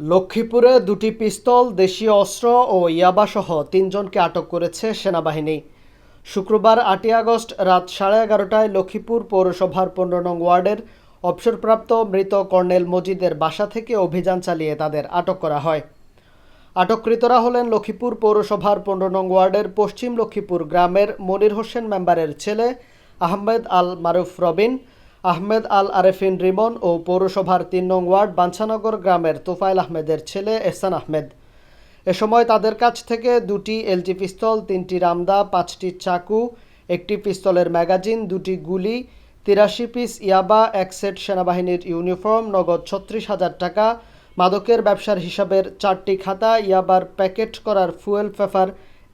লক্ষ্মীপুরে দুটি পিস্তল, দেশীয় অস্ত্র ও ইয়াবাসহ তিনজনকে আটক করেছে সেনাবাহিনী। শুক্রবার আটই আগস্ট রাত সাড়ে এগারোটায় লক্ষ্মীপুর পৌরসভার পনেরো নং ওয়ার্ডের অবসরপ্রাপ্ত মৃত কর্নেল মজিদের বাসা থেকে অভিযান চালিয়ে তাদের আটক করা হয়। আটককৃতরা হলেন লক্ষ্মীপুর পৌরসভার পনেরো নং ওয়ার্ডের পশ্চিম লক্ষ্মীপুর গ্রামের মনির হোসেন মেম্বারের ছেলে আহমেদ আল মারুফ রবিন আহমেদ আল আরেফিন রিমন ও পৌরসভার তিন নং ওয়ার্ড বাঞ্ছানগর গ্রামের তোফায়েল আহমেদের ছেলে এহসান আহমেদ। এ সময় তাদের কাছ থেকে দুটি এলজি পিস্তল, তিনটি রামদা, পাঁচটি চাকু, একটি পিস্তলের ম্যাগাজিন, দুটি গুলি, তিরাশি পিস ইয়াবা, এক সেট সেনাবাহিনীর ইউনিফর্ম, নগদ ছত্রিশ হাজার টাকা, মাদকের ব্যবসার হিসাবের চারটি খাতা, ইয়াবার প্যাকেট করার ফুয়েল পেপার,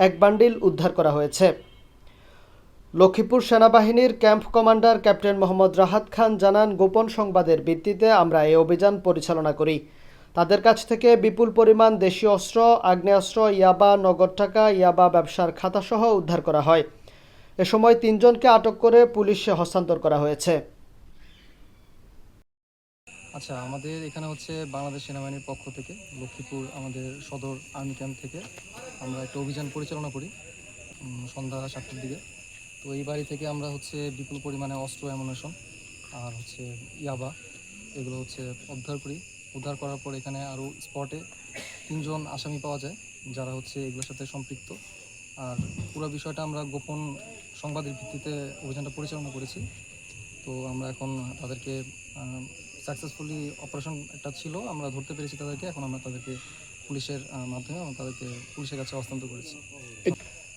এক বান্ডিল উদ্ধার করা হয়েছে। লক্ষ্মীপুর সেনাবাহিনীর camp commander captain Mohammad Rahat Khan জানান, গোপন সংবাদের ভিত্তিতে আমরা এই অভিযান পরিচালনা করি। তাদের কাছ থেকে বিপুল পরিমাণ দেশীয় অস্ত্র, আগ্নেয়াস্ত্র, ইয়াবা, নগদ টাকা, ইয়াবা ব্যবসার খাতাসহ উদ্ধার করা হয়। এ সময় তিনজনকে আটক করে পুলিশে হস্তান্তর করা হয়েছে। আচ্ছা আমাদের এখানে হচ্ছে বাংলাদেশ সেনাবাহিনীর পক্ষ থেকে, লক্ষ্মীপুর আমাদের সদর আর্মি ক্যাম্প থেকে আমরা একটা অভিযান পরিচালনা করি সন্ধ্যা সাতটার দিকে। তো এই বাড়ি থেকে আমরা হচ্ছে বিপুল পরিমাণে অস্ত্র অ্যামুনেশন আর হচ্ছে ইয়াবা, এগুলো হচ্ছে উদ্ধার করি। উদ্ধার করার পর এখানে আরও স্পটে তিনজন আসামি পাওয়া যায়, যারা হচ্ছে এগুলোর সাথে সম্পৃক্ত। আর পুরো বিষয়টা আমরা গোপন সংবাদের ভিত্তিতে অভিযানটা পরিচালনা করেছি। তো আমরা এখন তাদেরকে সাকসেসফুলি অপারেশন একটা ছিল, আমরা ধরতে পেরেছি তাদেরকে, এখন আমরা তাদেরকে পুলিশের মাধ্যমে তাদেরকে পুলিশের কাছে হস্তান্তর করেছি।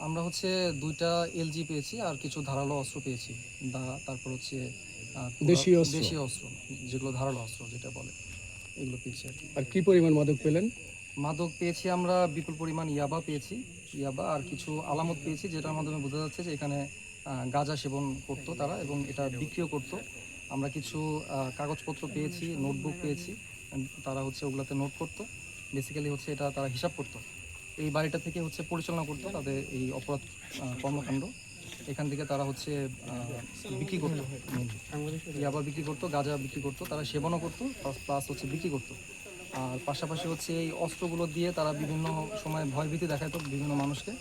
আমরা হচ্ছে দুইটা এলজি পেয়েছি আর কিছু ধারালো অস্ত্র পেয়েছি। দা তারপর হচ্ছে দেশীয় অস্ত্র? দেশীয় অস্ত্র যেগুলো ধারালো অস্ত্র যেটা বলে এগুলো পেয়েছি আর কি। আর কি পরিমাণ মাদক পেলেন? মাদক পেয়েছি আমরা বিপুল পরিমাণ ইয়াবা পেয়েছি ইয়াবা আর কিছু আলামত পেয়েছি যেটার মাধ্যমে বোঝা যাচ্ছে যে এখানে গাঁজা সেবন করতো তারা এবং এটা বিক্রিও করতো। আমরা কিছু কাগজপত্র পেয়েছি নোটবুক পেয়েছি তারা হচ্ছে ওগুলাতে নোট করতো। বেসিক্যালি হচ্ছে এটা তারা হিসাব করতো। এই বাড়িটা থেকে হচ্ছে পরিচালনা করতো তাদের এই অপরাধ কর্মকাণ্ড। এখান থেকে তারা হচ্ছে বিক্রি করতো ইয়াবা বিক্রি করতো গাঁজা বিক্রি করতো তারা সেবনও করতো প্লাস হচ্ছে বিক্রি করতো। আর পাশাপাশি হচ্ছে এই অস্ত্রগুলো দিয়ে তারা বিভিন্ন সময় ভয়ভীতি দেখাতো বিভিন্ন মানুষকে।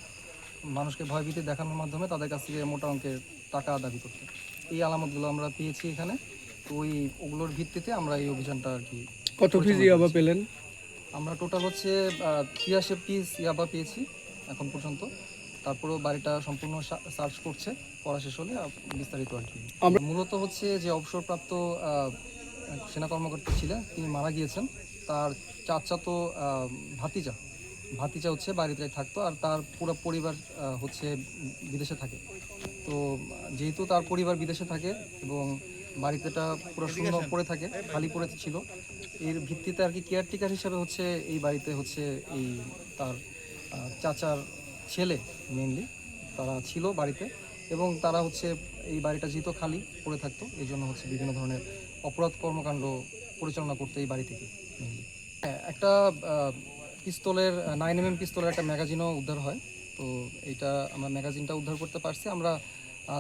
মানুষকে ভয়ভীতি দেখানোর মাধ্যমে তাদের কাছ থেকে মোটা অঙ্কের টাকা দাবি করতো। এই আলামতগুলো আমরা পেয়েছি এখানে। তো ওই ওগুলোর ভিত্তিতে আমরা এই অভিযানটা আর কি কত পিস ইয়াবা পেলেন? আমরা টোটাল হচ্ছে ছিয়াশি পিস ইয়াবা পেয়েছি এখন পর্যন্ত। তারপরেও বাড়িটা সম্পূর্ণ সার্চ করছে পড়া শেষ হলে বিস্তারিত আর কি। আমরা- মূলত হচ্ছে যে অবসরপ্রাপ্ত সেনা কর্মকর্তা ছিলেন তিনি মারা গিয়েছেন। তার চাচাতো তো ভাতিজা। ভাতিজা হচ্ছে বাড়িতে থাকতো আর তার পুরো পরিবার হচ্ছে বিদেশে থাকে। তো যেহেতু তার পরিবার বিদেশে থাকে এবং বাড়িতেটা পুরো শূন্য পড়ে থাকে খালি পড়ে ছিল। এর ভিত্তিতে আর কি কেয়ারটেকার হিসাবে হচ্ছে এই বাড়িতে হচ্ছে এই তার চাচার ছেলে মেনলি তারা ছিল বাড়িতে এবং তারা হচ্ছে এই বাড়িটা যেহেতু খালি পড়ে থাকতো এই জন্য হচ্ছে বিভিন্ন ধরনের অপরাধ কর্মকাণ্ড পরিচালনা করতে এই বাড়ি থেকে mainly। হ্যাঁ, একটা পিস্তলের নাইন এম এম পিস্তলের একটা ম্যাগাজিনও উদ্ধার হয়। তো এইটা আমরা ম্যাগাজিনটা উদ্ধার করতে পারছি। আমরা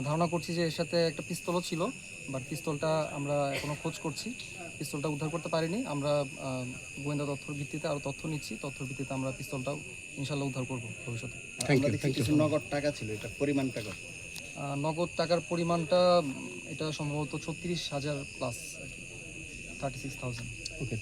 ধারণা করছি যে এর সাথে একটা পিস্তলও ছিল বাট পিস্তলটা আমরা এখনও খোঁজ করছি। পিস্তলটা উদ্ধার করতে পারিনি। আমরা আহ, গোয়েন্দা তথ্যের ভিত্তিতে আরও তথ্য নিচ্ছি। তথ্যের ভিত্তিতে আমরা পিস্তলটাও ইনশাল্লাহ উদ্ধার করব ভবিষ্যতে। কিছু নগদ টাকা ছিল এটা পরিমাণটা কত আহ, নগদ টাকার পরিমাণটা এটা সম্ভবত ছত্রিশ হাজার প্লাস আর কি থার্টি সিক্স থাউজেন্ড ওকে